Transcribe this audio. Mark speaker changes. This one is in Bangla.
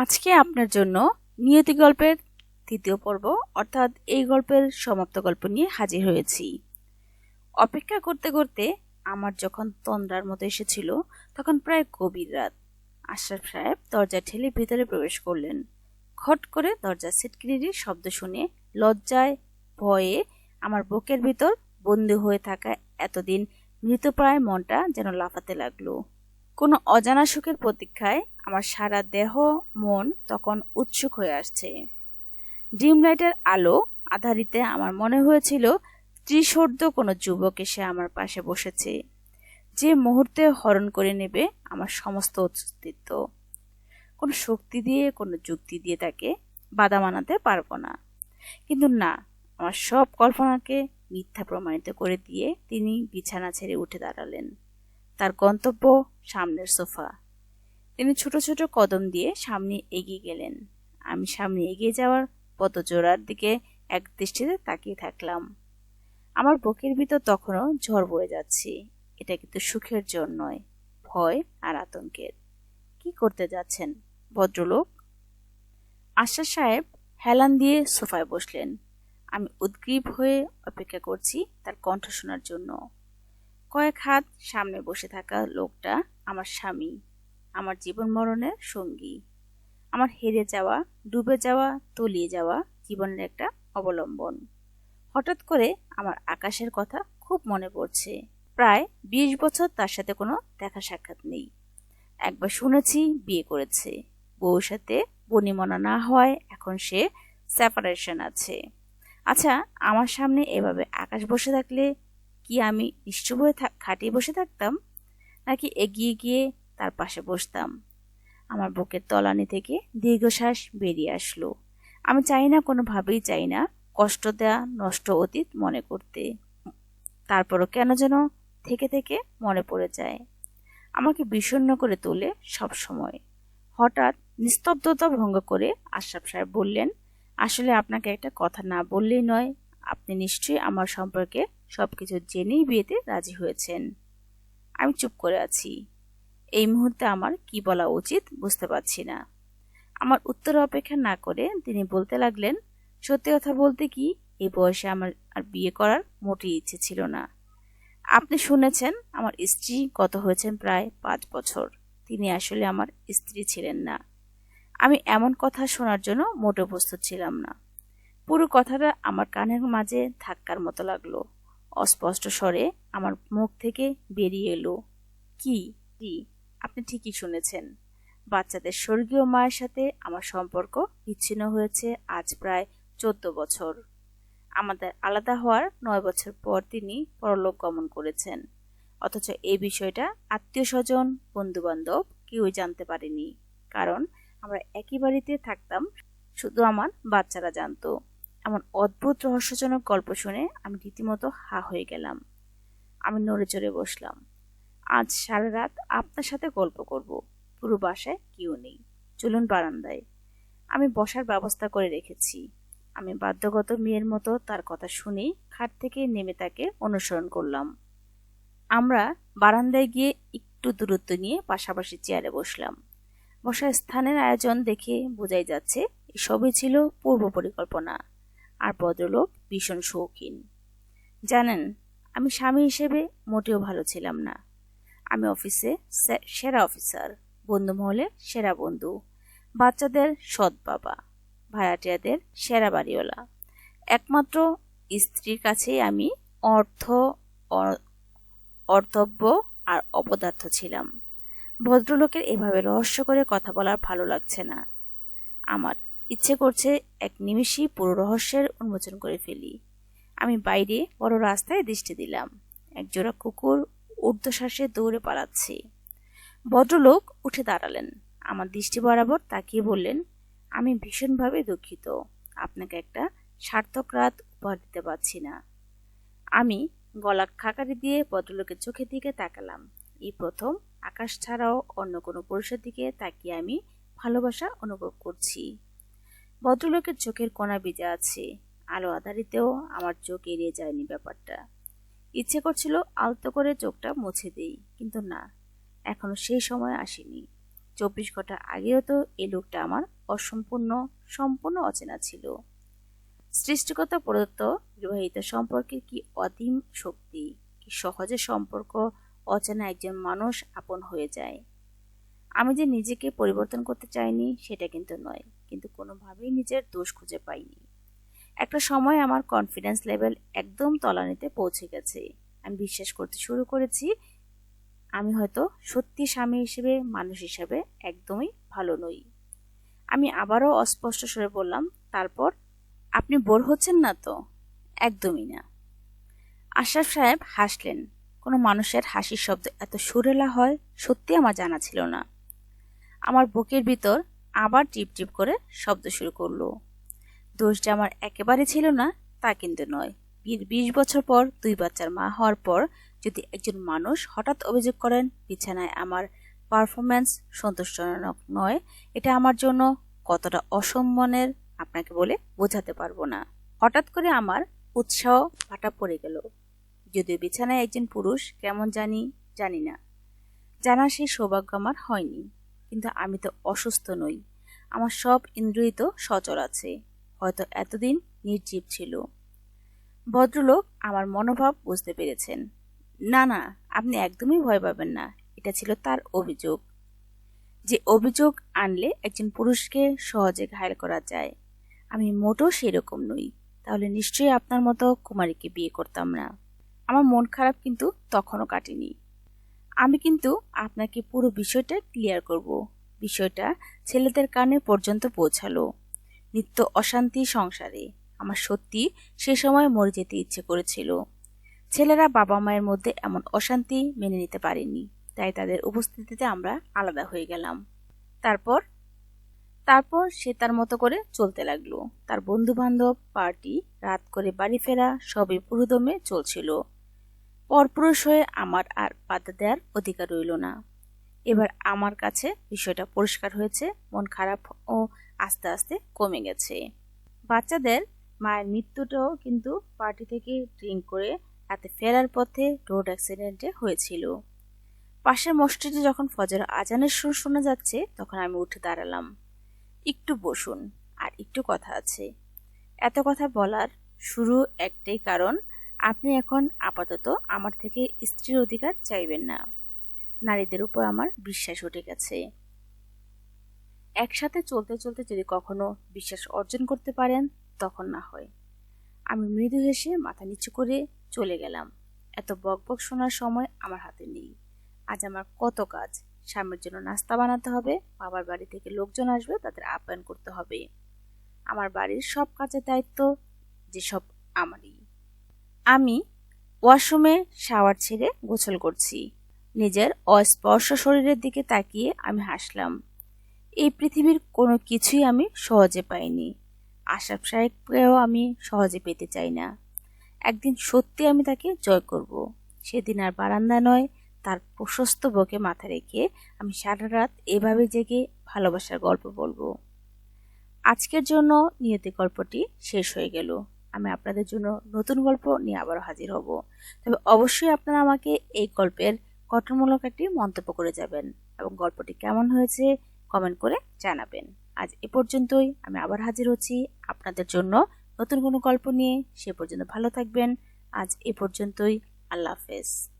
Speaker 1: আজকে আপনার জন্য নিয়তি গল্পের তৃতীয় পর্ব, অর্থাৎ এই গল্পের সমাপ্ত গল্প নিয়ে হাজির হয়েছি। অপেক্ষা করতে করতে আমার যখন তন্দ্রার মতো এসেছিল, তখন প্রায় গভীর রাত। আশরাফ সাহেব দরজা ঠেলে ভিতরে প্রবেশ করলেন। খট করে দরজা সিটকিরির শব্দ শুনে লজ্জায়, ভয়ে আমার বুকের ভিতর বন্দি হয়ে থাকা এতদিন মৃতপ্রায় মনটা যেন লাফাতে লাগল। কোনো অজানা সুখের প্রতীক্ষায় আমার সারা দেহ, মন তখন উৎসুক হয়ে আসছে। ড্রিম লাইটের আলো আধারিতে আমার মনে হয়েছিল ত্রিশোর্ধ কোনো যুবক এসে আমার পাশে বসেছে। যে মুহূর্তে হরণ করে নেবে আমার সমস্ত অস্তিত্ব। কোনো শক্তি দিয়ে, কোনো যুক্তি দিয়ে তাকে বাধা মানাতে পারব না। কিন্তু না, আমার সব কল্পনাকে মিথ্যা প্রমাণিত করে দিয়ে তিনি বিছানা ছেড়ে উঠে দাঁড়ালেন। তার গন্তব্য সামনের সোফা। তিনি ছোট ছোট কদম দিয়ে সামনে এগিয়ে গেলেন। আমি সামনে এগিয়ে যাওয়ার পদজোড়ার দিকে এক দৃষ্টিতে তাকিয়ে থাকলাম। আমার বুকের ভিতর তখনও ঝড় বয়ে যাচ্ছে। এটা কিন্তু সুখের জ্বর নয়, ভয় আর আতঙ্কের। কি করতে যাচ্ছেন, ভদ্রলোক? আশা সাহেব হেলান দিয়ে সোফায় বসলেন। আমি উদ্গ্রীব হয়ে অপেক্ষা করছি তার কণ্ঠ শোনার জন্য। কয়েক হাত সামনে বসে থাকা লোকটা আমার স্বামী, আমার জীবন মরণের সঙ্গী। আমার হেরে যাওয়া, ডুবে যাওয়া, তলিয়ে যাওয়া জীবনের একটা অবলম্বন। হঠাৎ করে আমার আকাশের কথা খুব মনে পড়ছে। প্রায় বিশ বছর তার সাথে কোনো দেখা সাক্ষাৎ নেই। একবার শুনেছি বিয়ে করেছে। বউর সাথে বনিমনা না হওয়ায় এখন সে সেপারেশন আছে। আচ্ছা আমার সামনে এভাবে আকাশ বসে থাকলে কি আমি নিশ্চুপ হয়ে খাটিয়ে বসে থাকতাম, নাকি এগিয়ে গিয়ে তার পাশে বসতাম। আমার বুকের তলানি থেকে দীর্ঘশ্বাস বেরিয়ে আসলো। আমি চাই না, কোনোভাবেই চাই না, কষ্ট দেয়া নষ্ট অতীত মনে করতে। তারপরও কেন যেন থেকে থেকে মনে পড়ে যায়। আমাকে বিষণ্ণ করে তোলে সব সময়। হঠাৎ নিস্তব্ধতা ভঙ্গ করে আশরাফ সাহেব বললেন, আসলে আপনাকে একটা কথা না বললেই নয় আপনি নিশ্চয়ই আমার সম্পর্কে সবকিছু জেনেই বিয়েতে রাজি হয়েছেন। আমি চুপ করে আছি। এই মুহূর্তে আমার কি বলা উচিত বুঝতে পারছি না। আমার উত্তর অপেক্ষা না করে তিনি বলতে লাগলেন, সত্যি কথা বলতে কি এই বয়সে আমার আর বিয়ে করার মোটেই ইচ্ছে ছিল না। আপনি শুনেছেন, আমার স্ত্রী গত হয়েছেন প্রায় পাঁচ বছর। তিনি আসলে আমার স্ত্রী ছিলেন না। আমি এমন কথা শোনার জন্য মোটে প্রস্তুত ছিলাম না। পুরো কথাটা আমার কানের মাঝে ধাক্কার মতো লাগল। অস্পষ্ট স্বরে আমার মুখ থেকে বেরিয়ে এলো, কি? কি আপনি ঠিকই শুনেছেন। বাচ্চাদের স্বর্গীয় মায়ের সাথে আমার সম্পর্ক বিচ্ছিন্ন হয়েছে আজ প্রায় চোদ্দ বছর। আমাদের আলাদা হওয়ার নয় বছর পর তিনি পরলোক গমন করেছেন। অথচ এই বিষয়টা আত্মীয় স্বজন বন্ধু বান্ধব কেউই জানতে পারেনি। কারণ আমরা একই বাড়িতে থাকতাম, শুধু আমার বাচ্চারা জানতো। এমন অদ্ভুত রহস্যজনক গল্প শুনে আমি রীতিমতো হা হয়ে গেলাম। আমি নড়ে চড়ে বসলাম। আজ সারা রাত আপনার সাথে গল্প করব। পুরো বাসায় কেউ নেই। চলুন বারান্দায়। আমি বসার ব্যবস্থা করে রেখেছি। আমি বাধ্যগত মেয়ের মতো তার কথা শুনেই খাট থেকে নেমে তাকে অনুসরণ করলাম। আমরা বারান্দায় গিয়ে একটু দূরত্ব নিয়ে পাশাপাশি চেয়ারে বসলাম। বসার স্থানের আয়োজন দেখে বোঝাই যাচ্ছে, এসবই ছিল পূর্ব পরিকল্পনা। আর ভদ্রলোক ভীষণ শৌখিন। জানেন, আমি স্বামী হিসেবে মোটেও ভালো ছিলাম না। আমি অফিসে সেরা অফিসার, বন্ধু মহলে সেরা বন্ধু, বাচ্চাদের সৎ বাবা ভাড়াটিয়াদের সেরা বাড়িওয়ালা। একমাত্র স্ত্রীর কাছেই আমি অর্থ অর্থব্য আর অপদার্থ ছিলাম। ভদ্রলোকের এভাবে রহস্য করে কথা বলার ভালো লাগছে না। আমার ইচ্ছে করছে এক নিমিষেই পুরো রহস্যের উন্মোচন করে ফেলি। আমি বাইরে বড় রাস্তায় দৃষ্টি দিলাম। একজোড়া কুকুর ঊর্ধ্বশ্বাসে দৌড়ে পালাচ্ছে। ভদ্রলোক উঠে দাঁড়ালেন। আমার দৃষ্টি বরাবর তাকিয়ে বললেন, আমি ভীষণভাবে দুঃখিত। আপনাকে একটা সার্থক রাত উপহার দিতে পারছি না। আমি গলা খাকারি দিয়ে ভদ্রলোকের চোখের দিকে তাকালাম। এই প্রথম আকাশ ছাড়াও অন্য কোনো পুরুষের দিকে তাকিয়ে আমি ভালোবাসা অনুভব করছি। ভদ্রলোকের চোখের কোনা ভিজে আছে। আলো আধারিতেও আমার চোখ এড়িয়ে যায়নি ব্যাপারটা। ইচ্ছে করছিল আলতো করে চোখটা মুছে দেই, কিন্তু না, এখনও সেই সময় আসেনি। চব্বিশ ঘণ্টা আগেও তো এই লোকটা আমার অসম্পূর্ণ, সম্পূর্ণ অচেনা ছিল। সৃষ্টিগত প্রদত্ত বিবাহিত সম্পর্কের কি অধীম শক্তি, কি সহজে সম্পর্ক, অচেনা একজন মানুষ আপন হয়ে যায়? আমি যে নিজেকে পরিবর্তন করতে চাইনি, সেটা কিন্তু নয়। কিন্তু কোনোভাবেই নিজের দোষ খুঁজে পাইনি। একটা সময় আমার কনফিডেন্স লেভেল একদম তলানিতে পৌঁছে গেছে। আমি বিশ্বাস করতে শুরু করেছি, আমি হয়তো সত্যি স্বামী হিসেবে, মানুষ হিসেবে একদমই ভালো নই। আমি আবারও অস্পষ্ট সরে বললাম, তারপর আপনি বোর হচ্ছেন না তো? একদমই না। আশরাফ সাহেব হাসলেন। কোনো মানুষের হাসির শব্দ এত সুরেলা হয়, সত্যি আমার জানা ছিল না। আমার বুকের ভিতর আবার টিপ টিপ করে শব্দ শুরু করল। দোষ যে আমার একেবারে ছিল না, তা কিন্তু নয়। বিয়ের বিশ বছর পর দুই বাচ্চার মা হওয়ার পর যদি একজন মানুষ হঠাৎ অভিযোগ করেন, বিছানায় আমার পারফরম্যান্স সন্তোষজনক নয়, এটা আমার জন্য কতটা অসম্মানের আপনাকে বলে বোঝাতে পারব না। হঠাৎ করে আমার উৎসাহ ফাটা পড়ে গেল। যদিও বিছানায় একজন পুরুষ, কেমন জানি জানি না। জানা সেই সৌভাগ্য আমার হয়নি। কিন্তু আমি তো অসুস্থ নই। আমার সব ইন্দ্রিয় তো সচল আছে। হয়তো এতদিন নির্জীব ছিল। ভদ্রলোক আমার মনোভাব বুঝতে পেরেছেন। না না, আপনি একদমই ভয় পাবেন না। এটা ছিল তার অভিযোগ। যে অভিযোগ আনলে একজন পুরুষকে সহজে ঘায়ল করা যায়। আমি মোটো সেরকম নই। তাহলে নিশ্চয়ই আপনার মতো কুমারীকে বিয়ে করতাম না। আমার মন খারাপ কিন্তু তখনও কাটেনি। আমি কিন্তু আপনাকে পুরো বিষয়টা ক্লিয়ার করব। বিষয়টা ছেলেদের কানে পর্যন্ত পৌঁছালো। নিত্য অশান্তি সংসারে। আমার সত্যি সে সময় মরে যেতে ইচ্ছে করেছিল। ছেলেরা বাবা মায়ের মধ্যে এমন অশান্তি মেনে নিতে পারেনি। তাই তাদের উপস্থিতিতে আমরা আলাদা হয়ে গেলাম। তারপর? তারপর সে তার মতো করে চলতে লাগল। তার বন্ধু বান্ধব পার্টি, রাত করে বাড়ি ফেরা সবই পুরোদমে চলছিল। পরপুরুষ হয়ে আমার আর বাধা দেওয়ার অধিকার রইল না। এবার আমার কাছে বিষয়টা পরিষ্কার হয়েছে, মন খারাপ ও আস্তে আস্তে কমে গেছে। বাচ্চাদের মায়ের মৃত্যুটাও কিন্তু পার্টি থেকে ড্রিঙ্ক করে রাতে ফেরার পথে রোড অ্যাক্সিডেন্টে হয়েছিল। পাশের মসজিদে যখন ফজর আজানের সুর শোনা যাচ্ছে, তখন আমি উঠে দাঁড়ালাম। একটু বসুন, আর একটু কথা আছে। এত কথা বলার শুরু একটাই কারণ আপনি এখন আপাতত আমার থেকে স্ত্রীর অধিকার চাইবেন না। নারীদের উপর আমার বিশ্বাস উঠে গেছে। একসাথে চলতে চলতে যদি কখনো বিশ্বাস অর্জন করতে পারেন, তখন না হয়। আমি মৃদু হেসে মাথা নিচু করে চলে গেলাম। এত বক বক শোনার সময় আমার হাতে নেই। আজ আমার কত কাজ। স্বামীর জন্য নাস্তা বানাতে হবে, বাবার বাড়ি থেকে লোকজন আসবে, তাদের আপ্যায়ন করতে হবে। আমার বাড়ির সব কাজের দায়িত্ব, যেসব আমি ওয়াশরুমে শাওয়ার ছেড়ে গোসল করছি। নিজের অস্পর্শ শরীরের দিকে তাকিয়ে আমি হাসলাম। এই পৃথিবীর কোনো কিছুই আমি সহজে পাইনি। আশাফ সাহেবকেও আমি সহজে পেতে চাই না। একদিন সত্যি আমি তাকে জয় করব। সেদিন আর বারান্দা নয়, তার প্রশস্ত বকে মাথা রেখে আমি সারা রাত এভাবে জেগে ভালোবাসার গল্প বলব। আজকের জন্য নিয়তি গল্পটি শেষ হয়ে গেল। আমি আপনাদের জন্য নতুন গল্প নিয়ে আবার হাজির হব। তবে অবশ্যই আপনারা আমাকে এই গল্পের গঠনমূলক একটি মন্তব্য করে যাবেন এবং গল্পটি কেমন হয়েছে কমেন্ট করে জানাবেন। আজ এ পর্যন্তই, আমি আবার হাজির হচ্ছি আপনাদের জন্য নতুন কোনো গল্প নিয়ে। সে পর্যন্ত ভালো থাকবেন। আজ এ পর্যন্তই, আল্লাহ হাফেজ।